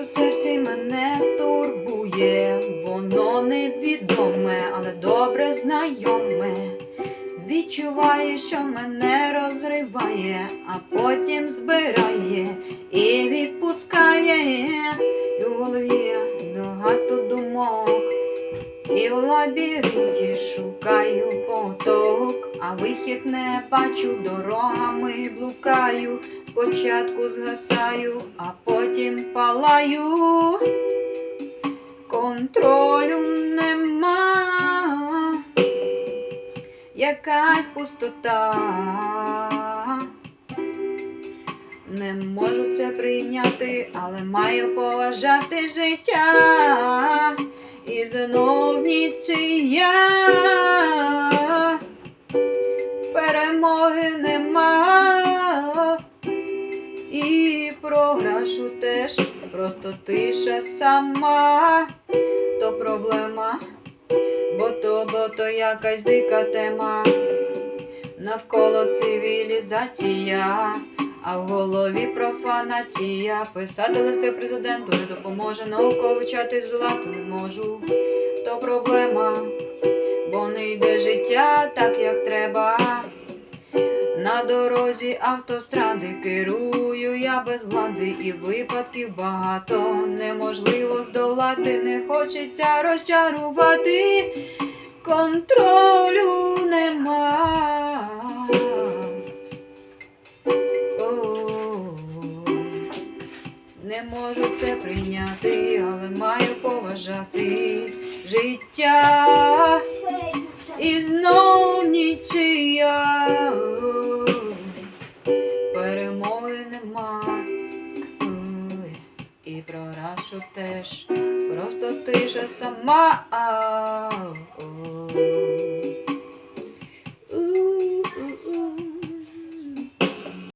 у серці мене турбує, воно невідоме, але добре знайоме. Відчуває, що мене розриває, а потім збирає і відпускає. І в лабіринті шукаю поток, а вихід не бачу, дорогами блукаю, спочатку згасаю, а потім палаю. Контролю нема, якась пустота. Не можу це прийняти, але маю поважати життя. Знов нічия перемоги нема. І програшу теж, просто тиша сама, то проблема, бо то, бо то якась дика тема. Навколо цивілізація, а в голові профанація. Писати листи президенту не допоможе, науково вивчати злату не можу. То проблема, бо не йде життя так, як треба. На дорозі автостради керую я без влади, і випадків багато неможливо здолати, не хочеться розчарувати, контролю нема. Не можу це прийняти, але маю поважати життя. І знов нічия перемоги нема. І програшу теж, просто тиша сама.